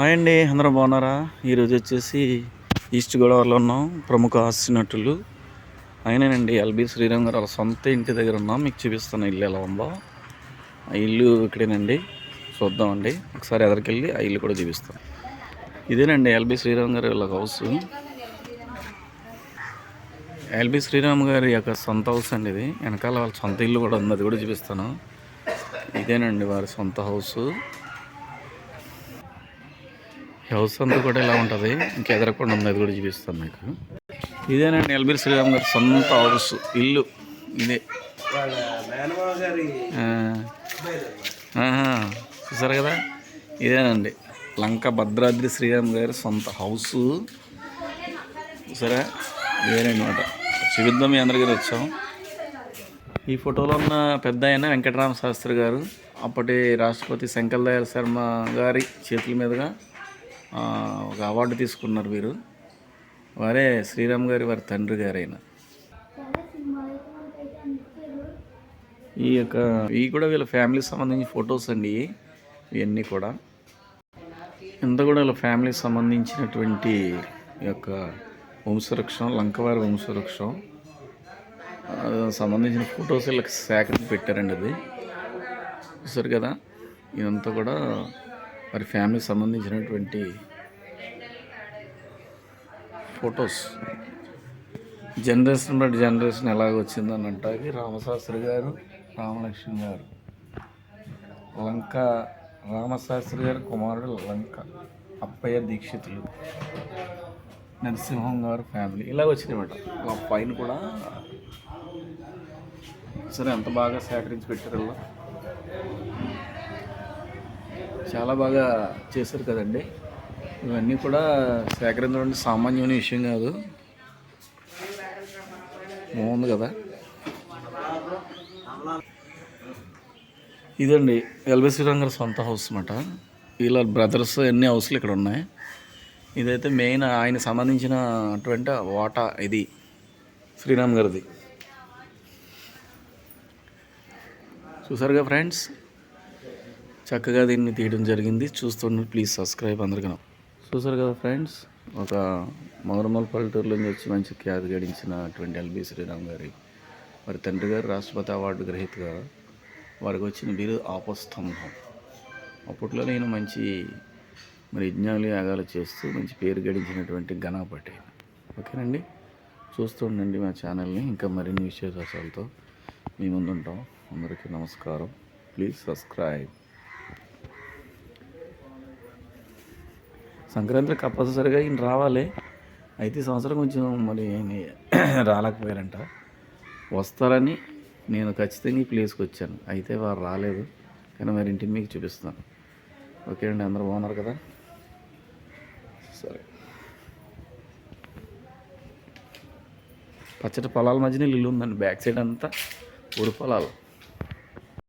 Hi అండి అందరూ బాగున్నారా? ఈరోజు వచ్చేసి ఈస్ట్ గోదావరిలో ఉన్నాం ప్రముఖ హాస్య నటులు. ఆయనేనండి ఎల్బి శ్రీరామ్ గారు వాళ్ళ సొంత ఇంటి దగ్గర ఉన్నాం. మీకు చూపిస్తాను ఇల్లు ఎలా ఉందో. ఆ ఇల్లు ఇక్కడేనండి చూద్దామండి. ఒకసారి ఎదరికెళ్ళి ఆ ఇల్లు కూడా చూపిస్తాం. ఇదేనండి ఎల్బి శ్రీరామ్ గారి వాళ్ళ హౌస్. ఎల్బి శ్రీరామ్ గారి యొక్క సొంత హౌస్ అండి ఇది. వెనకాల వాళ్ళ సొంత ఇల్లు కూడా ఉంది అది కూడా చూపిస్తాను. ఇదేనండి వారి సొంత హౌస్. హౌస్ అంతా కూడా ఇలా ఉంటుంది. ఇంకా ఎదరకుండా ఉంది అది కూడా చూపిస్తాను మీకు. ఇదేనండి ఎల్బీర్ శ్రీరామ్ గారి సొంత హౌస్ ఇల్లు. ఇదే. చూసారు కదా? ఇదేనండి. లంక భద్రాద్రి శ్రీరామ్ గారి సొంత హౌస్ చూసారా? ఇదేనమాట మాట చూపిద్దాం మీ అందరికీ వచ్చాం. ఈ ఫోటోలో ఉన్న పెద్ద ఆయన వెంకటరామ శాస్త్రి గారు. అప్పటి రాష్ట్రపతి శంకర్ దయాళ్ శర్మ గారి చేతుల మీదుగా ఒక అవార్డు తీసుకున్నారు వీరు వారే శ్రీరామ్ గారి వారి తండ్రి గారైన. ఈ యొక్క ఇవి కూడా వీళ్ళ ఫ్యామిలీకి సంబంధించిన ఫొటోస్ అండి. ఇవన్నీ కూడా. ఇంత కూడా వీళ్ళ ఫ్యామిలీకి సంబంధించినటువంటి ఈ యొక్క వంశవృక్షం లంకవారి వంశవృక్షం సంబంధించిన ఫొటోస్ వీళ్ళకి సేకరించి పెట్టారండి అది. చూసారు కదా? ఇదంతా కూడా మరి ఫ్యామిలీకి సంబంధించినటువంటి ఫొటోస్. జనరేషన్ బట్ జనరేషన్ ఎలాగ వచ్చిందని అంటే రామశాస్త్రి గారు రామలక్ష్మి గారు. లంక రామశాస్త్రి గారు కుమారుడు లంక అప్పయ్య దీక్షితులు నరసింహం గారు ఫ్యామిలీ. ఇలాగ వచ్చిందన్నమాట ఆ పైన కూడా సరే ఎంత బాగా సేకరించి పెట్టారు చాలా బాగా చేశారు కదండి. ఇవన్నీ కూడా సేకరించడం సామాన్యమైన విషయం కాదు. బాగుంది కదా. ఇదండి ఎల్బి శ్రీరామ్ గారి సొంత హౌస్ అన్నమాట. వీళ్ళ బ్రదర్స్ అన్ని హౌస్లు ఇక్కడ ఉన్నాయి. ఇదైతే మెయిన్ ఆయన సంబంధించిన అటువంటి వాటా ఇది శ్రీరామ్ గారిది. చూసారుగా ఫ్రెండ్స్? చక్కగా దీన్ని తీయడం జరిగింది. చూస్తుండే ప్లీజ్ సబ్స్క్రైబ్ అందరికీ చూసారు కదా ఫ్రెండ్స్? ఒక మౌరమల్ పల్లెటూరులో నుంచి వచ్చి మంచి ఖ్యాతి గడించినటువంటి ఎల్బి శ్రీరామ్ గారి వారి తండ్రి గారు రాష్ట్రపతి అవార్డు గ్రహీతగా వారికి వచ్చిన బిరు ఆపస్తంభం. అప్పట్లో నేను మంచి మరి యజ్ఞాలు యాగాలు చేస్తూ మంచి పేరు గడించినటువంటి ఘనపటి ఓకేనండి? చూస్తూ ఉండండి మా ఛానల్ని. ఇంకా మరిన్ని విశేషాలతో మీ ముందుంటాం. అందరికీ నమస్కారం. Please subscribe. సంక్రాంతి కంపల్సరిగా ఈయన రావాలి. అయితే ఈ సంవత్సరం కొంచెం మరి రాలేకపోయారంట. వస్తారని నేను ఖచ్చితంగా ఈ ప్లేస్కి వచ్చాను. అయితే వారు రాలేదు. కానీ మరి ఇంటిని మీకు చూపిస్తాను ఓకే అండి అందరూ బాగున్నారు కదా? సరే. పచ్చటి పొలాల మధ్యన ఇల్లు ఉందండి. బ్యాక్ సైడ్ అంతా ఊడి పొలాలు.